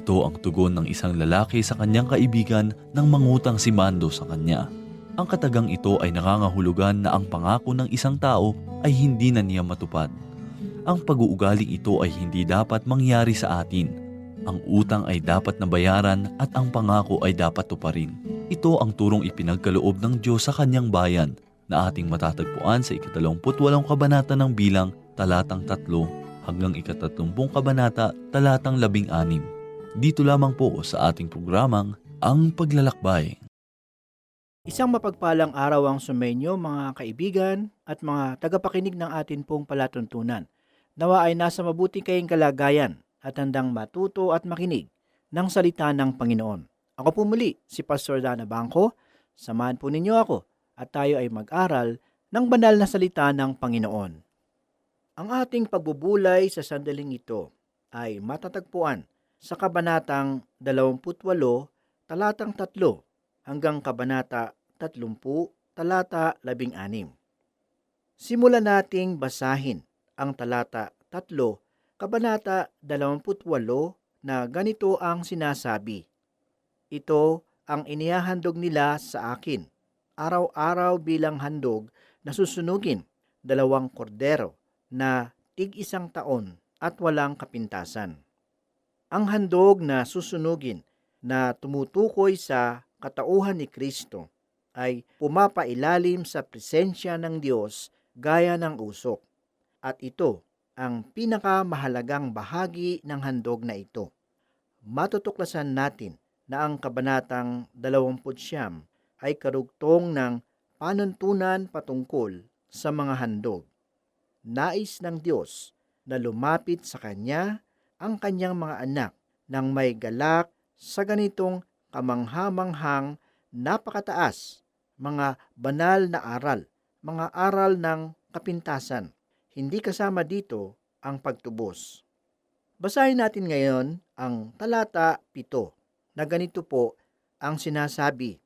Ito ang tugon ng isang lalaki sa kanyang kaibigan nang mangutang si Mando sa kanya. Ang katagang ito ay nangangahulugan na ang pangako ng isang tao ay hindi na niya matupad. Ang pag-uugali ito ay hindi dapat mangyari sa atin. Ang utang ay dapat nabayaran at ang pangako ay dapat tuparin. Ito ang turong ipinagkaloob ng Diyos sa kanyang bayan na ating matatagpuan sa ikatalamputwalong kabanata ng bilang talatang tatlo hanggang ikatatlumpung kabanata talatang labing anim. Dito lamang po sa ating programang Ang Paglalakbay. Isang mapagpalang araw ang sumenyo mga kaibigan at mga tagapakinig ng atin pong palatuntunan. Nawa ay nasa mabuting kayong kalagayan at handang matuto at makinig ng salita ng Panginoon. Ako po muli, si Pastor Dana Bangko. Samahan po ninyo ako at tayo ay mag-aral ng banal na salita ng Panginoon. Ang ating pagbubulay sa sandaling ito ay matatagpuan sa kabanatang 28, talatang 3 hanggang kabanata 30, talata 16. Simulan nating basahin ang talata 3, kabanata 28 na ganito ang sinasabi. Ito ang inihahandog nila sa akin, araw-araw bilang handog na susunugin, dalawang kordero na tig isang taon at walang kapintasan. Ang handog na susunugin na tumutukoy sa katauhan ni Kristo ay pumapailalim sa presensya ng Diyos gaya ng usok. At ito ang pinakamahalagang bahagi ng handog na ito. Matutuklasan natin na ang kabanatang 20 ay karugtong ng panuntunan patungkol sa mga handog. Nais ng Diyos na lumapit sa Kanya ang Kanyang mga anak nang may galak sa ganitong kamanghamanghang napakataas, mga banal na aral, mga aral ng kapintasan. Hindi kasama dito ang pagtubos. Basahin natin ngayon ang talata 7 na ganito po ang sinasabi.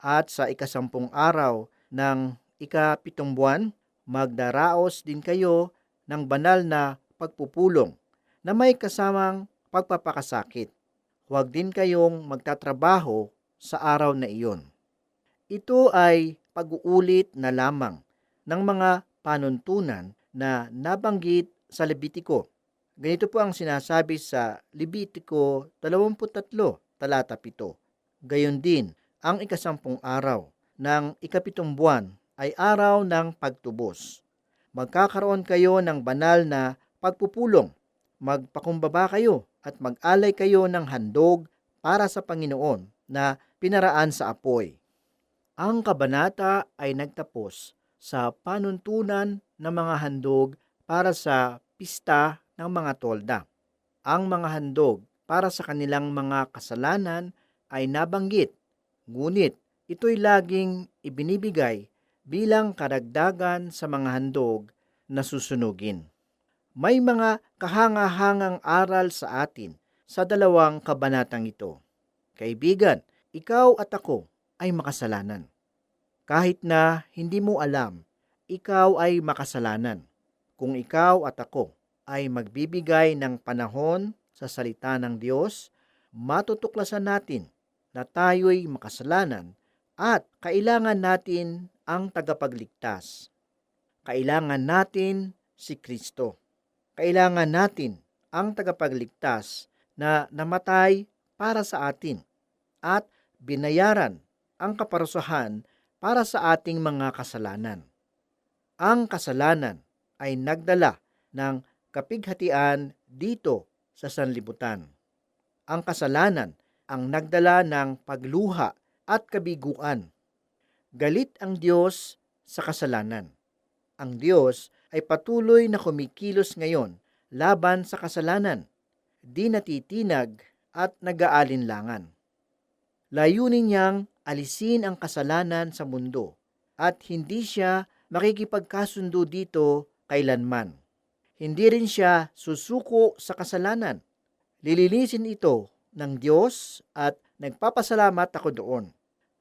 At sa ikasampung araw ng ikapitong buwan, magdaraos din kayo ng banal na pagpupulong na may kasamang pagpapakasakit. Huwag din kayong magtatrabaho sa araw na iyon. Ito ay pag-uulit na lamang ng mga panuntunan na nabanggit sa Lebitiko. Ganito po ang sinasabi sa Lebitiko 23, talata 7. Gayon din, ang ikasampung araw ng ikapitong buwan ay araw ng pagtubos. Magkakaroon kayo ng banal na pagpupulong. Magpakumbaba kayo at mag-alay kayo ng handog para sa Panginoon na pinaraan sa apoy. Ang kabanata ay nagtapos sa panuntunan ng mga handog para sa pista ng mga tolda. Ang mga handog para sa kanilang mga kasalanan ay nabanggit, ngunit ito'y laging ibinibigay bilang karagdagan sa mga handog na susunugin. May mga kahangahangang aral sa atin sa dalawang kabanatang ito. Kaibigan, ikaw at ako ay makasalanan. Kahit na hindi mo alam, ikaw ay makasalanan. Kung ikaw at ako ay magbibigay ng panahon sa salita ng Diyos, matutuklasan natin na tayo'y makasalanan at kailangan natin ang tagapagligtas. Kailangan natin si Kristo kailangan natin ang tagapagligtas na namatay para sa atin at binayaran ang kaparusahan para sa ating mga kasalanan. Ang kasalanan ay nagdala ng kapighatian dito sa sanlibutan. Ang kasalanan ang nagdala ng pagluha at kabiguan. Galit ang Diyos sa kasalanan. Ang Diyos ay patuloy na kumikilos ngayon laban sa kasalanan, di natitinag at nag-aalinlangan. Layunin niyang alisin ang kasalanan sa mundo at hindi siya makikipagkasundo dito kailanman. Hindi rin siya susuko sa kasalanan. Lilinisin ito ng Diyos at nagpapasalamat ako doon.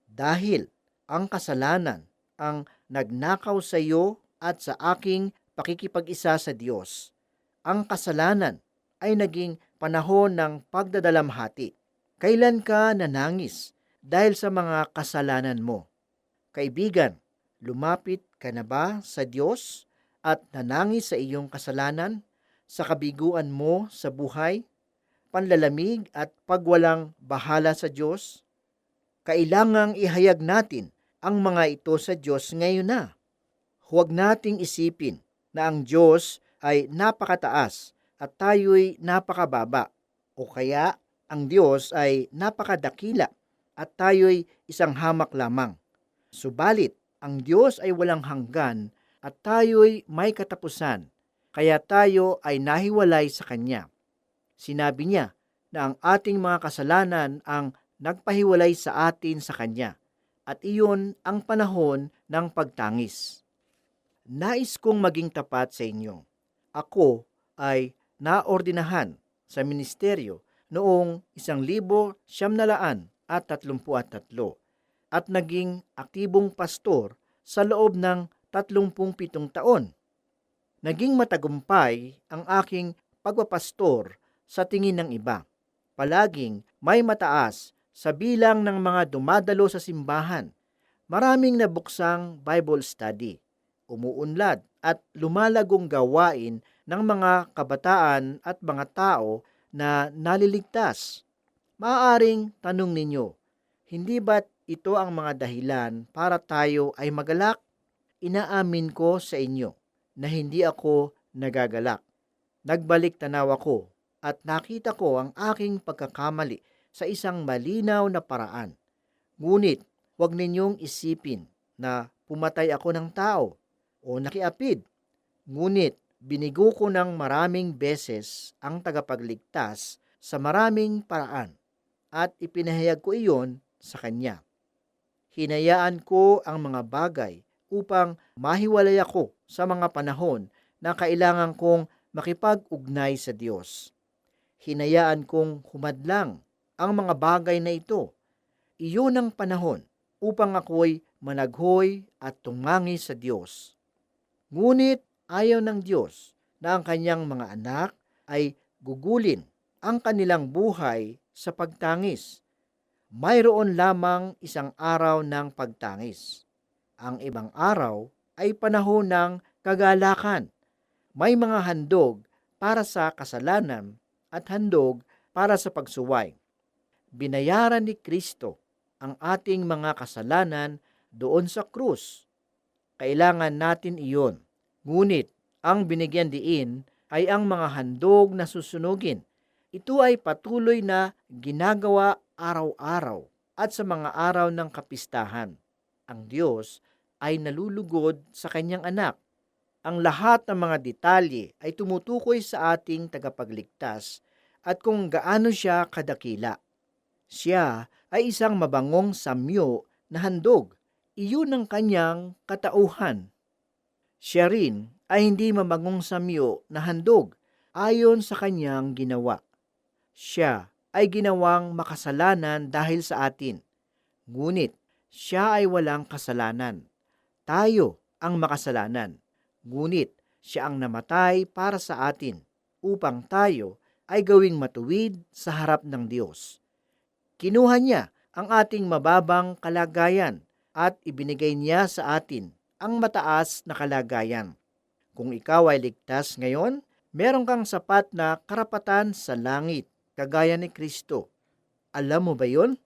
Dahil ang kasalanan ang nagnakaw sa iyo at sa aking pakikipag-isa sa Diyos. Ang kasalanan ay naging panahon ng pagdadalamhati. Kailan ka nanangis dahil sa mga kasalanan mo? Kaibigan, lumapit ka na ba sa Diyos at nanangis sa iyong kasalanan, sa kabiguan mo sa buhay, panlalamig at pagwalang bahala sa Diyos? Kailangang ihayag natin ang mga ito sa Diyos ngayon na. Huwag nating isipin na ang Diyos ay napakataas at tayo'y napakababa o kaya ang Diyos ay napakadakila at tayo'y isang hamak lamang. Subalit, ang Diyos ay walang hanggan at tayo'y may katapusan, kaya tayo ay nahiwalay sa Kanya. Sinabi niya na ang ating mga kasalanan ang nagpahiwalay sa atin sa Kanya, at iyon ang panahon ng pagtangis. Nais kong maging tapat sa inyo. Ako ay naordinahan sa ministeryo noong isang libo siyam na laan at tatlumpu at tatlo at naging aktibong pastor sa loob ng 37 taon. Naging matagumpay ang aking pagpapastor sa tingin ng iba. Palaging may mataas sa bilang ng mga dumadalo sa simbahan. Maraming nabuksang Bible study, umuunlad at lumalagong gawain ng mga kabataan at mga tao na naliligtas. Maaaring tanong ninyo, hindi ba't ito ang mga dahilan para tayo ay magalak? Inaamin ko sa inyo na hindi ako nagagalak. Nagbalik tanaw ako at nakita ko ang aking pagkakamali sa isang malinaw na paraan. Ngunit huwag ninyong isipin na pumatay ako ng tao o nakiapid. Ngunit binigo ko ng maraming beses ang tagapagligtas sa maraming paraan at ipinahayag ko iyon sa kanya. Hinayaan ko ang mga bagay upang mahiwalay ako sa mga panahon na kailangan kong makipag-ugnay sa Diyos. Hinayaan kong humadlang ang mga bagay na ito. Iyon ang panahon upang ako'y managhoy at tumangi sa Diyos. Ngunit ayaw ng Diyos na ang kanyang mga anak ay gugulin ang kanilang buhay sa pagtangis. Mayroon lamang isang araw ng pagtangis. Ang ibang araw ay panahon ng kagalakan. May mga handog para sa kasalanan at handog para sa pagsuway. Binayaran ni Kristo ang ating mga kasalanan doon sa krus. Kailangan natin iyon. Ngunit ang binigyan diin ay ang mga handog na susunugin. Ito ay patuloy na ginagawa araw-araw at sa mga araw ng kapistahan. Ang Diyos ay nalulugod sa kanyang anak. Ang lahat ng mga detalye ay tumutukoy sa ating tagapagligtas at kung gaano siya kadakila. Siya ay isang mabangong samyo na handog. Iyon ang kanyang katauhan. Siya rin ay hindi mabangong samyo na handog ayon sa kanyang ginawa. Siya ay ginawang makasalanan dahil sa atin. Ngunit siya ay walang kasalanan. Tayo ang makasalanan. Ngunit siya ang namatay para sa atin upang tayo ay gawing matuwid sa harap ng Diyos. Kinuha niya ang ating mababang kalagayan at ibinigay niya sa atin ang mataas na kalagayan. Kung ikaw ay ligtas ngayon, meron kang sapat na karapatan sa langit, kagaya ni Kristo. Alam mo ba yon?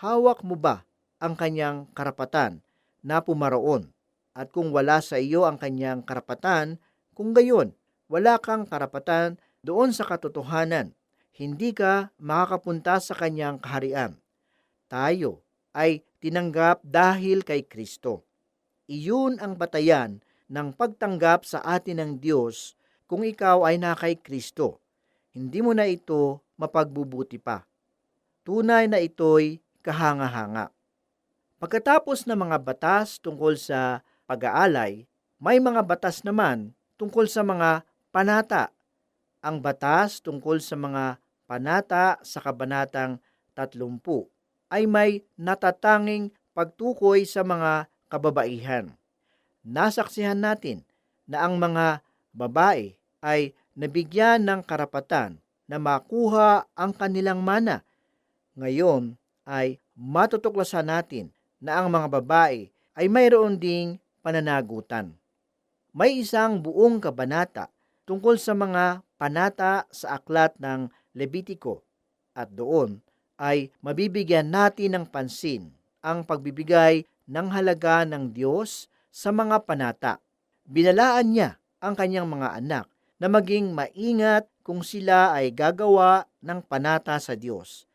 Hawak mo ba ang kanyang karapatan na pumaroon? At kung wala sa iyo ang kanyang karapatan, kung gayon, wala kang karapatan doon sa katotohanan, hindi ka makakapunta sa kanyang kaharian. Tayo ay tinanggap dahil kay Kristo. Iyon ang batayan ng pagtanggap sa atin ng Diyos kung ikaw ay na kay Kristo. Hindi mo na ito mapagbubuti pa. Tunay na ito'y kahanga-hanga. Pagkatapos ng mga batas tungkol sa pag-aalay, may mga batas naman tungkol sa mga panata. Ang batas tungkol sa mga panata sa kabanatang 30 ay may natatanging pagtukoy sa mga kababaihan. Nasaksihan natin na ang mga babae ay nabigyan ng karapatan na makuha ang kanilang mana. Ngayon ay matutuklasan natin na ang mga babae ay mayroon ding pananagutan. May isang buong kabanata tungkol sa mga panata sa aklat ng Levitiko at doon ay mabibigyan natin ng pansin ang pagbibigay ng halaga ng Diyos sa mga panata. Binalaan niya ang kanyang mga anak na maging maingat kung sila ay gagawa ng panata sa Diyos.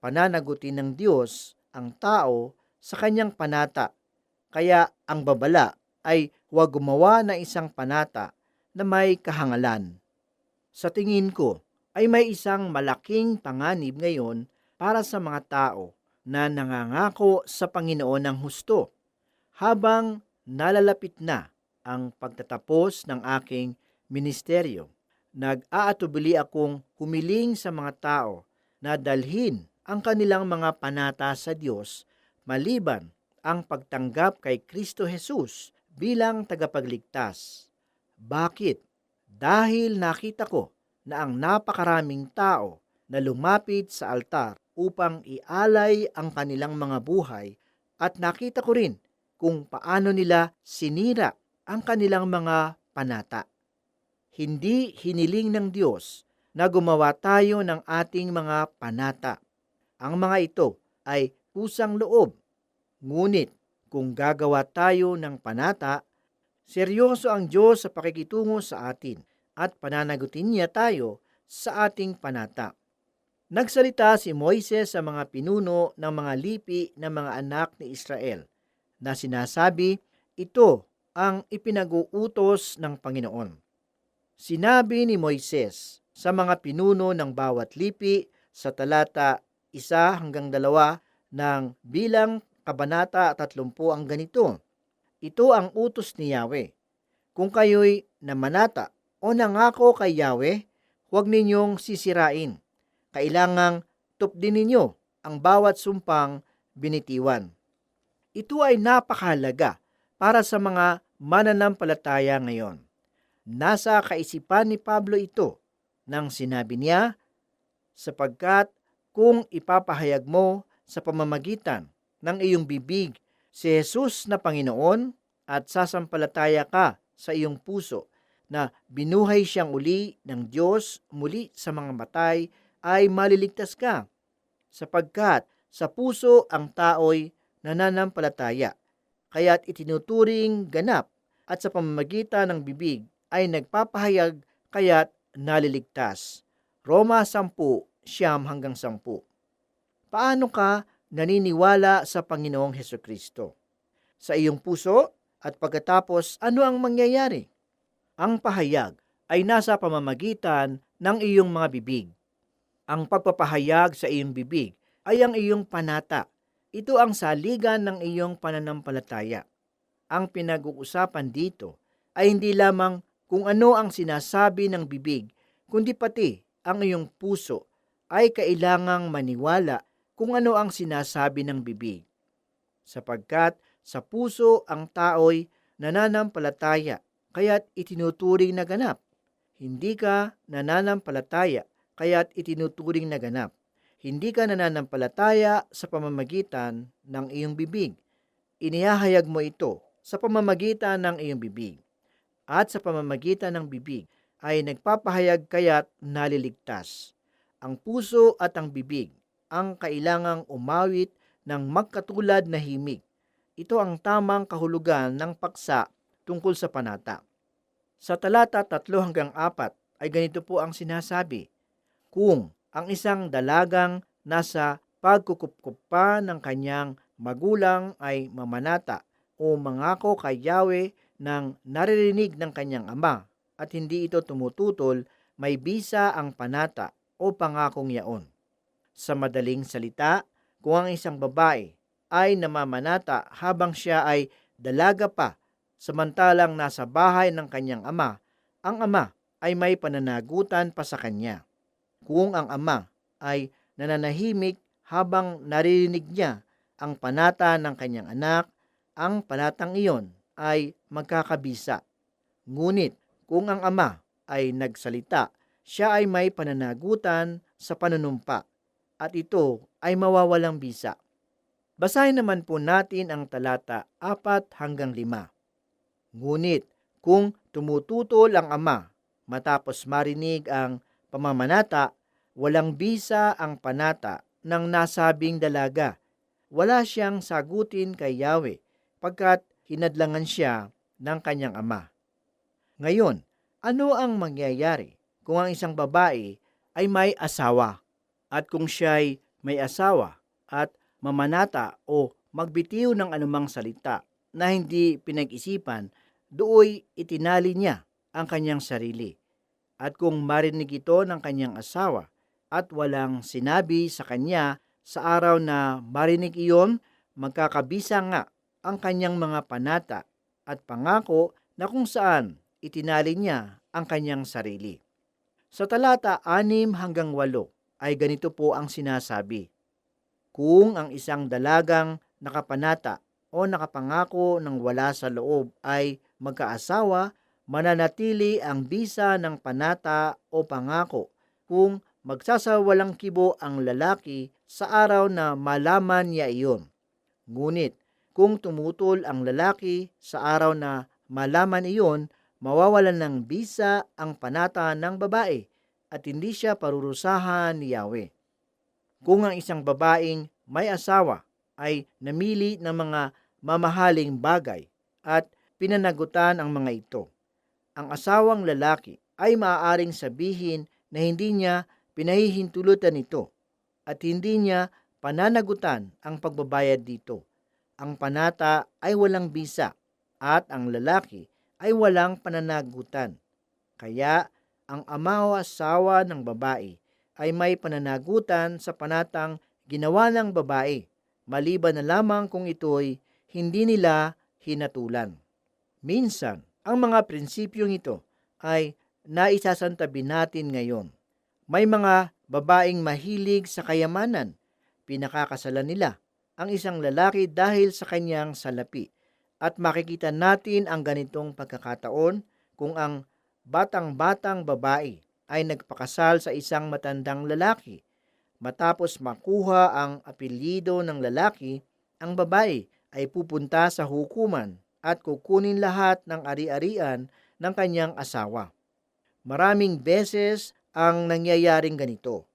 Pananagutin ng Diyos ang tao sa kanyang panata. Kaya ang babala ay huwag gumawa ng isang panata na may kahangalan. Sa tingin ko, ay may isang malaking panganib ngayon para sa mga tao na nangangako sa Panginoon ng husto. Habang nalalapit na ang pagtatapos ng aking ministeryo, nag-aatubili akong humiling sa mga tao na dalhin ang kanilang mga panata sa Diyos maliban ang pagtanggap kay Kristo Jesus bilang tagapagligtas. Bakit? Dahil nakita ko na ang napakaraming tao na lumapit sa altar upang ialay ang kanilang mga buhay at nakita ko rin kung paano nila sinira ang kanilang mga panata. Hindi hiniling ng Diyos na gumawa tayo ng ating mga panata. Ang mga ito ay kusang loob. Ngunit kung gagawa tayo ng panata, seryoso ang Diyos sa pakikitungo sa atin at pananagutin niya tayo sa ating panata. Nagsalita si Moises sa mga pinuno ng mga lipi ng mga anak ni Israel na sinasabi, ito ang ipinag-uutos ng Panginoon. Sinabi ni Moises sa mga pinuno ng bawat lipi sa talata isa hanggang dalawa ng bilang kabanata 30 ang ganito. Ito ang utos ni Yahweh. Kung kayo'y namanata o nangako kay Yahweh, huwag ninyong sisirain. Kailangang tupdin ninyo ang bawat sumpang binitiwan. Ito ay napakahalaga para sa mga mananampalataya ngayon. Nasa kaisipan ni Pablo ito nang sinabi niya, sapagkat kung ipapahayag mo sa pamamagitan ng iyong bibig si Jesus na Panginoon at sasampalataya ka sa iyong puso na binuhay siyang uli ng Diyos muli sa mga matay ay maliligtas ka sapagkat sa puso ang tao'y nananampalataya kaya't itinuturing ganap at sa pamamagitan ng bibig ay nagpapahayag kaya't naliligtas. Roma 10, siyam hanggang 10. Paano ka naniniwala sa Panginoong Heso Kristo? Sa iyong puso at pagkatapos ano ang mangyayari? Ang pahayag ay nasa pamamagitan ng iyong mga bibig. Ang pagpapahayag sa iyong bibig ay ang iyong panata. Ito ang saligan ng iyong pananampalataya. Ang pinag-uusapan dito ay hindi lamang kung ano ang sinasabi ng bibig, kundi pati ang iyong puso ay kailangang maniwala kung ano ang sinasabi ng bibig. Sapagkat sa puso ang tao'y nananampalataya kaya't itinuturing na ganap. Hindi ka nananampalataya, kaya't itinuturing na ganap. Hindi ka nananampalataya sa pamamagitan ng iyong bibig. Inihahayag mo ito sa pamamagitan ng iyong bibig. At sa pamamagitan ng bibig ay nagpapahayag kaya't naliligtas. Ang puso at ang bibig ang kailangang umawit ng magkatulad na himig. Ito ang tamang kahulugan ng paksa tungkol sa panata. Sa talata 3 hanggang 4 ay ganito po ang sinasabi, Kung ang isang dalagang nasa pagkukupkup pa ng kanyang magulang ay mamanata o mangako kay Yahweh ng naririnig ng kanyang ama at hindi ito tumututol, may bisa ang panata o pangakong yaon. Sa madaling salita, kung ang isang babae ay namamanata habang siya ay dalaga pa, samantalang nasa bahay ng kanyang ama, ang ama ay may pananagutan pa sa kanya. Kung ang ama ay nananahimik habang naririnig niya ang panata ng kanyang anak, ang panatang iyon ay magkakabisa. Ngunit kung ang ama ay nagsalita, siya ay may pananagutan sa panunumpa at ito ay mawawalang bisa. Basahin naman po natin ang talata 4 hanggang 5. Ngunit kung tumututol ang ama matapos marinig ang pamamanata, walang bisa ang panata ng nasabing dalaga. Wala siyang sagutin kay Yahweh pagkat hinadlangan siya ng kanyang ama. Ngayon, ano ang mangyayari kung ang isang babae ay may asawa at kung siya'y may asawa at mamanata o magbitiw ng anumang salita na hindi pinag-isipan, dooy itinali niya ang kanyang sarili. At kung marinig ito ng kanyang asawa at walang sinabi sa kanya sa araw na marinig iyon, magkakabisa nga ang kanyang mga panata at pangako na kung saan itinali niya ang kanyang sarili. Sa talata 6 hanggang 8 ay ganito po ang sinasabi. Kung ang isang dalagang nakapanata o nakapangako ng wala sa loob ay magkaasawa, mananatili ang bisa ng panata o pangako kung magsasawalang kibo ang lalaki sa araw na malaman niya iyon. Ngunit kung tumutol ang lalaki sa araw na malaman iyon, mawawalan ng bisa ang panata ng babae at hindi siya parurusahan ni Yahweh. Kung ang isang babaeng may asawa ay namili ng mga mamahaling bagay at pinanagutan ang mga ito, ang asawang lalaki ay maaaring sabihin na hindi niya pinahihintulutan ito at hindi niya pananagutan ang pagbabayad dito. Ang panata ay walang bisa at ang lalaki ay walang pananagutan. Kaya ang ama o asawa ng babae ay may pananagutan sa panatang ginawa ng babae, maliban na lamang kung ito'y hindi nila hinatulan. Minsan, ang mga prinsipyong ito ay naisasantabi natin ngayon. May mga babaeng mahilig sa kayamanan, pinakakasalan nila ang isang lalaki dahil sa kanyang salapi. At makikita natin ang ganitong pagkakataon kung ang batang-batang babae ay nagpakasal sa isang matandang lalaki. Matapos makuha ang apelyido ng lalaki, ang babae ay pupunta sa hukuman at kukunin lahat ng ari-arian ng kanyang asawa. Maraming beses ang nangyayaring ganito.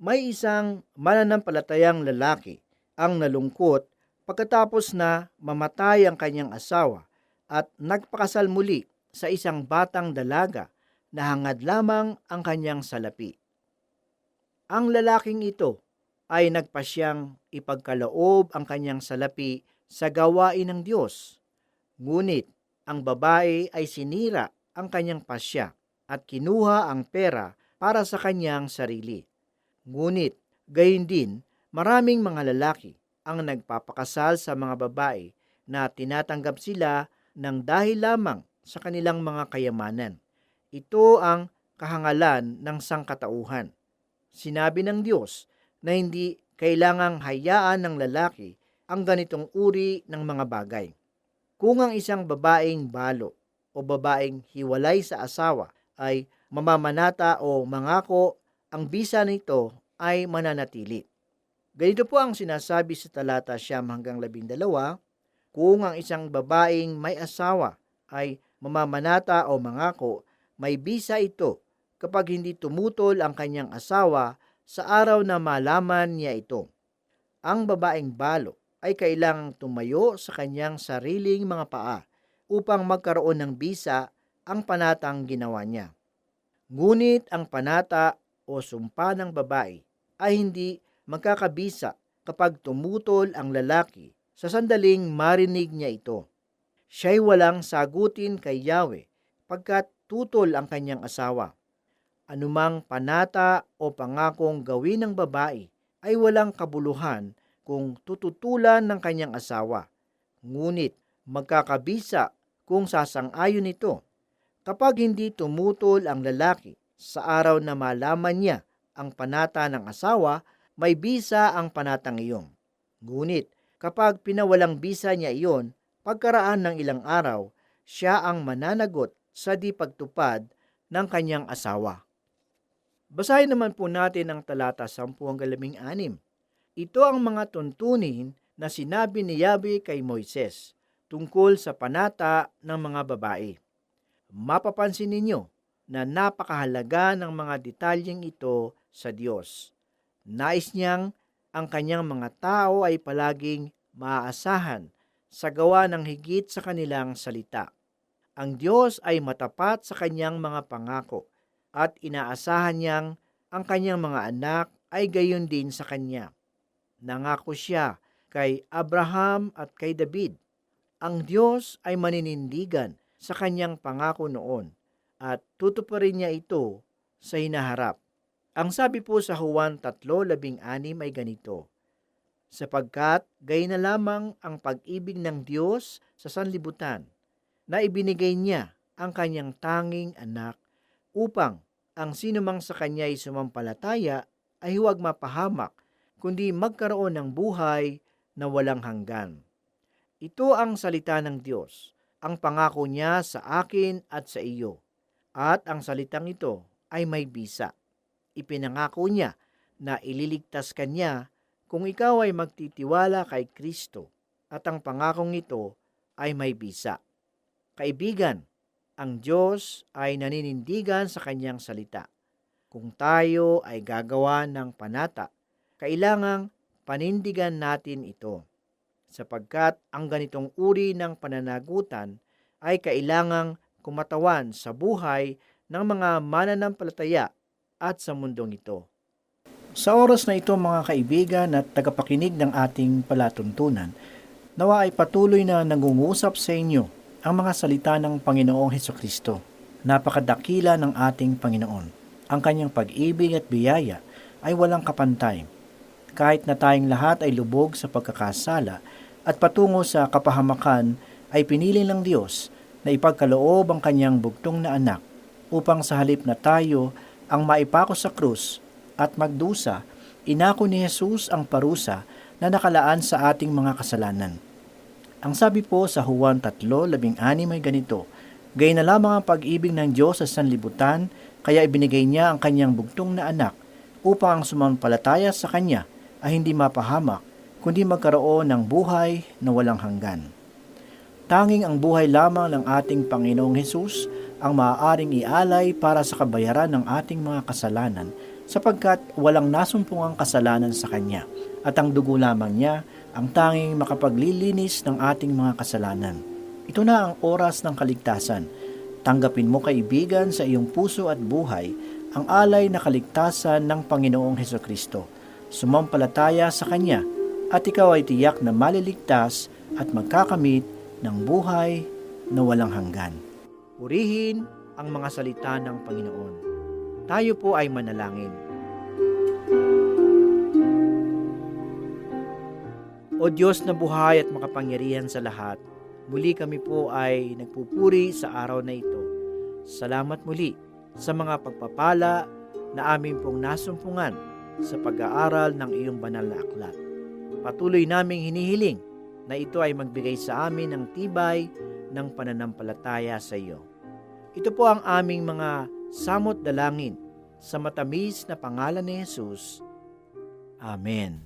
May isang mananampalatayang lalaki ang nalungkot pagkatapos na mamatay ang kanyang asawa at nagpakasal muli sa isang batang dalaga na hangad lamang ang kanyang salapi. Ang lalaking ito ay nagpasyang ipagkaloob ang kanyang salapi sa gawain ng Diyos. Ngunit ang babae ay sinira ang kanyang pasya at kinuha ang pera para sa kanyang sarili. Ngunit gayon din maraming mga lalaki ang nagpapakasal sa mga babae na tinatanggap sila ng dahil lamang sa kanilang mga kayamanan. Ito ang kahangalan ng sangkatauhan. Sinabi ng Diyos na hindi kailangang hayaan ng lalaki ang ganitong uri ng mga bagay. Kung ang isang babaeng balo o babaeng hiwalay sa asawa ay mamamanata o mangako, ang bisa nito ay mananatili. Ganito po ang sinasabi sa talata siyam hanggang labindalawa, kung ang isang babaeng may asawa ay mamamanata o mangako, may bisa ito kapag hindi tumutol ang kanyang asawa sa araw na malaman niya ito. Ang babaeng balo ay kailangang tumayo sa kanyang sariling mga paa upang magkaroon ng bisa ang panatang ginawa niya. Ngunit ang panata o sumpa ng babae ay hindi magkakabisa kapag tumutol ang lalaki sa sandaling marinig niya ito. Siya'y walang sagutin kay Yahweh pagkat tutol ang kanyang asawa. Anumang panata o pangakong gawin ng babae ay walang kabuluhan kung tututulan ng kanyang asawa. Ngunit magkakabisa kung sasang-ayon ito. Kapag hindi tumutol ang lalaki sa araw na malaman niya ang panata ng asawa, may bisa ang panatang iyon. Ngunit kapag pinawalang bisa niya iyon, pagkaraan ng ilang araw, siya ang mananagot sa di pagtupad ng kanyang asawa. Basahin naman po natin ang talata 10 hanggang 16. Ito ang mga tuntunin na sinabi ni Yahweh kay Moises tungkol sa panata ng mga babae. Mapapansin ninyo na napakahalaga ng mga detalyeng ito sa Diyos. Nais niyang ang kanyang mga tao ay palaging maaasahan sa gawa ng higit sa kanilang salita. Ang Diyos ay matapat sa kanyang mga pangako at inaasahan niyang ang kanyang mga anak ay gayon din sa kanya. Nangako siya kay Abraham at kay David. Ang Diyos ay maninindigan sa kanyang pangako noon at tutuparin niya ito sa hinaharap. Ang sabi po sa Juan 3.16 ay ganito, Sapagkat gay na lamang ang pag-ibig ng Diyos sa sanlibutan, na ibinigay niya ang kanyang tanging anak upang ang sinumang sa kanya ay sumampalataya ay huwag mapahamak, kundi magkaroon ng buhay na walang hanggan. Ito ang salita ng Diyos, ang pangako niya sa akin at sa iyo. At ang salitang ito ay may bisa. Ipinangako niya na ililigtas ka niya kung ikaw ay magtitiwala kay Kristo at ang pangakong ito ay may bisa. Kaibigan, ang Diyos ay naninindigan sa kanyang salita. Kung tayo ay gagawa ng panata, kailangang panindigan natin ito. Sapagkat ang ganitong uri ng pananagutan ay kailangang kumatawan sa buhay ng mga mananampalataya at sa mundong ito. Sa oras na ito mga kaibigan at tagapakinig ng ating palatuntunan, nawa ay patuloy na nangungusap sa inyo ang mga salita ng Panginoong Heso Kristo. Napakadakila ng ating Panginoon. Ang kanyang pag-ibig at biyaya ay walang kapantay. Kahit na tayong lahat ay lubog sa pagkakasala at patungo sa kapahamakan, ay pinili ng Diyos na ipagkaloob ang kanyang bugtong na anak upang sa halip na tayo ang maipako sa krus at magdusa, inako ni Jesus ang parusa na nakalaan sa ating mga kasalanan. Ang sabi po sa Juan 3:16 ay ganito, Gay na lamang ang pag-ibig ng Diyos sa sanlibutan, kaya ibinigay niya ang kanyang bugtong na anak upang ang sumampalataya sa kanya ay hindi mapahamak, kundi magkaroon ng buhay na walang hanggan. Tanging ang buhay lamang ng ating Panginoong Hesus ang maaaring ialay para sa kabayaran ng ating mga kasalanan sapagkat walang nasumpungang kasalanan sa Kanya at ang dugo lamang niya ang tanging makapaglilinis ng ating mga kasalanan. Ito na ang oras ng kaligtasan. Tanggapin mo kaibigan sa iyong puso at buhay ang alay na kaligtasan ng Panginoong Heso Kristo. Sumampalataya sa Kanya at ikaw ay tiyak na maliligtas at magkakamit ng buhay na walang hanggan. Purihin ang mga salita ng Panginoon. Tayo po ay manalangin. O Diyos na buhay at makapangyarihan sa lahat, muli kami po ay nagpupuri sa araw na ito. Salamat muli sa mga pagpapala na aming pong nasumpungan sa pag-aaral ng iyong banal na aklat. Patuloy naming hinihiling na ito ay magbigay sa amin ng tibay ng pananampalataya sa iyo. Ito po ang aming mga samot dalangin sa matamis na pangalan ni Jesus. Amen.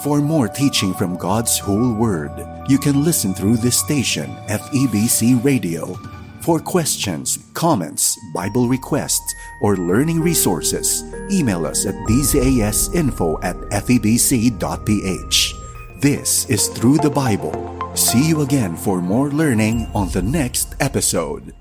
For more teaching from God's whole word, you can listen through this station, FEBC Radio. For questions, comments, Bible requests, or learning resources, email us at dzasinfo at febc.ph. This is Through the Bible. See you again for more learning on the next episode.